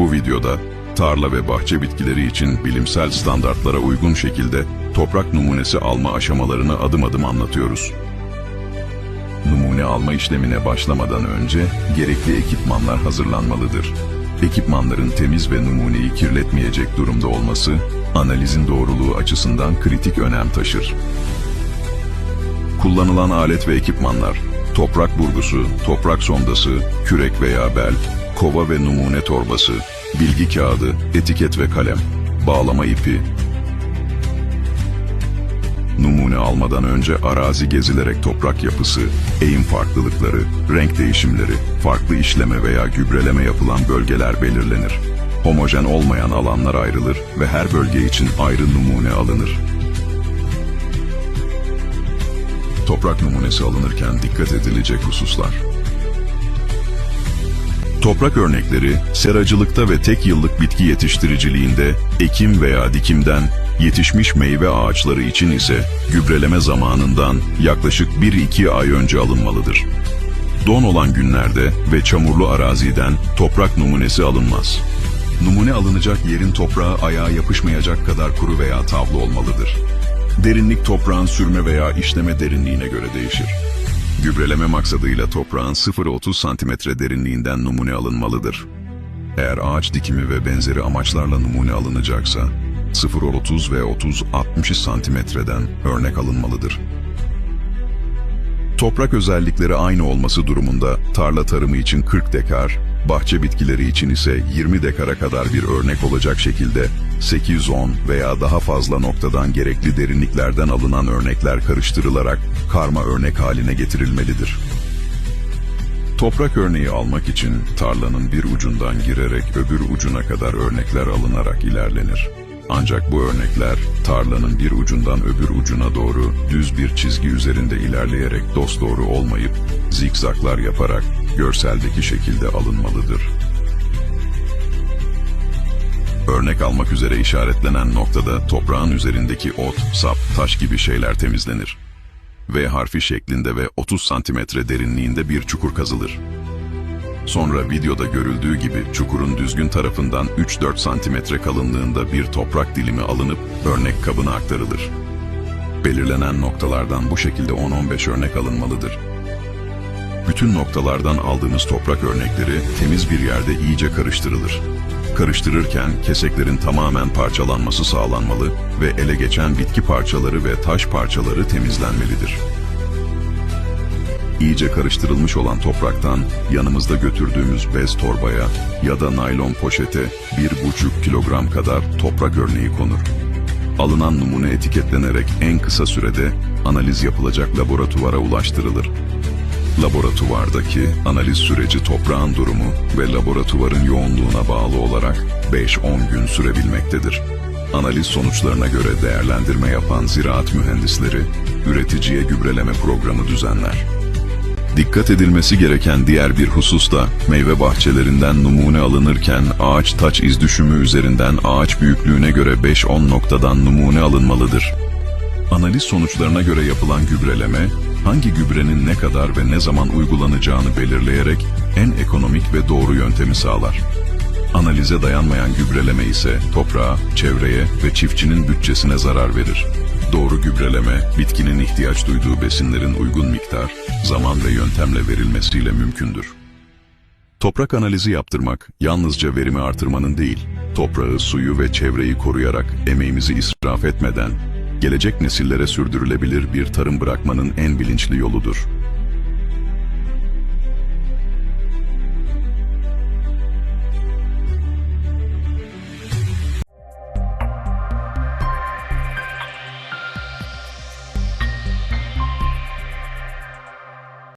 Bu videoda tarla ve bahçe bitkileri için bilimsel standartlara uygun şekilde toprak numunesi alma aşamalarını adım adım anlatıyoruz. Numune alma işlemine başlamadan önce gerekli ekipmanlar hazırlanmalıdır. Ekipmanların temiz ve numuneyi kirletmeyecek durumda olması, analizin doğruluğu açısından kritik önem taşır. Kullanılan alet ve ekipmanlar, toprak burgusu, toprak sondası, kürek veya bel, kova ve numune torbası, bilgi kağıdı, etiket ve kalem, bağlama ipi, Numune almadan önce arazi gezilerek toprak yapısı, eğim farklılıkları, renk değişimleri, farklı işleme veya gübreleme yapılan bölgeler belirlenir. Homojen olmayan alanlar ayrılır ve her bölge için ayrı numune alınır. Toprak numunesi alınırken dikkat edilecek hususlar. Toprak örnekleri, seracılıkta ve tek yıllık bitki yetiştiriciliğinde, ekim veya dikimden, yetişmiş meyve ağaçları için ise gübreleme zamanından yaklaşık 1-2 ay önce alınmalıdır. Don olan günlerde ve çamurlu araziden toprak numunesi alınmaz. Numune alınacak yerin toprağa ayağa yapışmayacak kadar kuru veya tavlı olmalıdır. Derinlik toprağın sürme veya işleme derinliğine göre değişir. Gübreleme maksadıyla toprağın 0-30 santimetre derinliğinden numune alınmalıdır. Eğer ağaç dikimi ve benzeri amaçlarla numune alınacaksa, 0-30 ve 30-60 santimetreden örnek alınmalıdır. Toprak özellikleri aynı olması durumunda tarla tarımı için 40 dekar, bahçe bitkileri için ise 20 dekara kadar bir örnek olacak şekilde 8-10 veya daha fazla noktadan gerekli derinliklerden alınan örnekler karıştırılarak karma örnek haline getirilmelidir. Toprak örneği almak için tarlanın bir ucundan girerek öbür ucuna kadar örnekler alınarak ilerlenir. Ancak bu örnekler tarlanın bir ucundan öbür ucuna doğru düz bir çizgi üzerinde ilerleyerek dosdoğru olmayıp zikzaklar yaparak görseldeki şekilde alınmalıdır. Örnek almak üzere işaretlenen noktada toprağın üzerindeki ot, sap, taş gibi şeyler temizlenir. V harfi şeklinde ve 30 santimetre derinliğinde bir çukur kazılır. Sonra videoda görüldüğü gibi çukurun düzgün tarafından 3-4 santimetre kalınlığında bir toprak dilimi alınıp örnek kabına aktarılır. Belirlenen noktalardan bu şekilde 10-15 örnek alınmalıdır. Bütün noktalardan aldığımız toprak örnekleri temiz bir yerde iyice karıştırılır. Karıştırırken keseklerin tamamen parçalanması sağlanmalı ve ele geçen bitki parçaları ve taş parçaları temizlenmelidir. İyice karıştırılmış olan topraktan yanımızda götürdüğümüz bez torbaya ya da naylon poşete 1,5 kilogram kadar toprak örneği konur. Alınan numune etiketlenerek en kısa sürede analiz yapılacak laboratuvara ulaştırılır. Laboratuvardaki analiz süreci toprağın durumu ve laboratuvarın yoğunluğuna bağlı olarak 5-10 gün sürebilmektedir. Analiz sonuçlarına göre değerlendirme yapan ziraat mühendisleri üreticiye gübreleme programı düzenler. Dikkat edilmesi gereken diğer bir husus da meyve bahçelerinden numune alınırken ağaç taç iz düşümü üzerinden ağaç büyüklüğüne göre 5-10 noktadan numune alınmalıdır. Analiz sonuçlarına göre yapılan gübreleme, hangi gübrenin ne kadar ve ne zaman uygulanacağını belirleyerek en ekonomik ve doğru yöntemi sağlar. Analize dayanmayan gübreleme ise toprağa, çevreye ve çiftçinin bütçesine zarar verir. Doğru gübreleme, bitkinin ihtiyaç duyduğu besinlerin uygun miktar, zaman ve yöntemle verilmesiyle mümkündür. Toprak analizi yaptırmak yalnızca verimi artırmanın değil, toprağı, suyu ve çevreyi koruyarak emeğimizi israf etmeden gelecek nesillere sürdürülebilir bir tarım bırakmanın en bilinçli yoludur.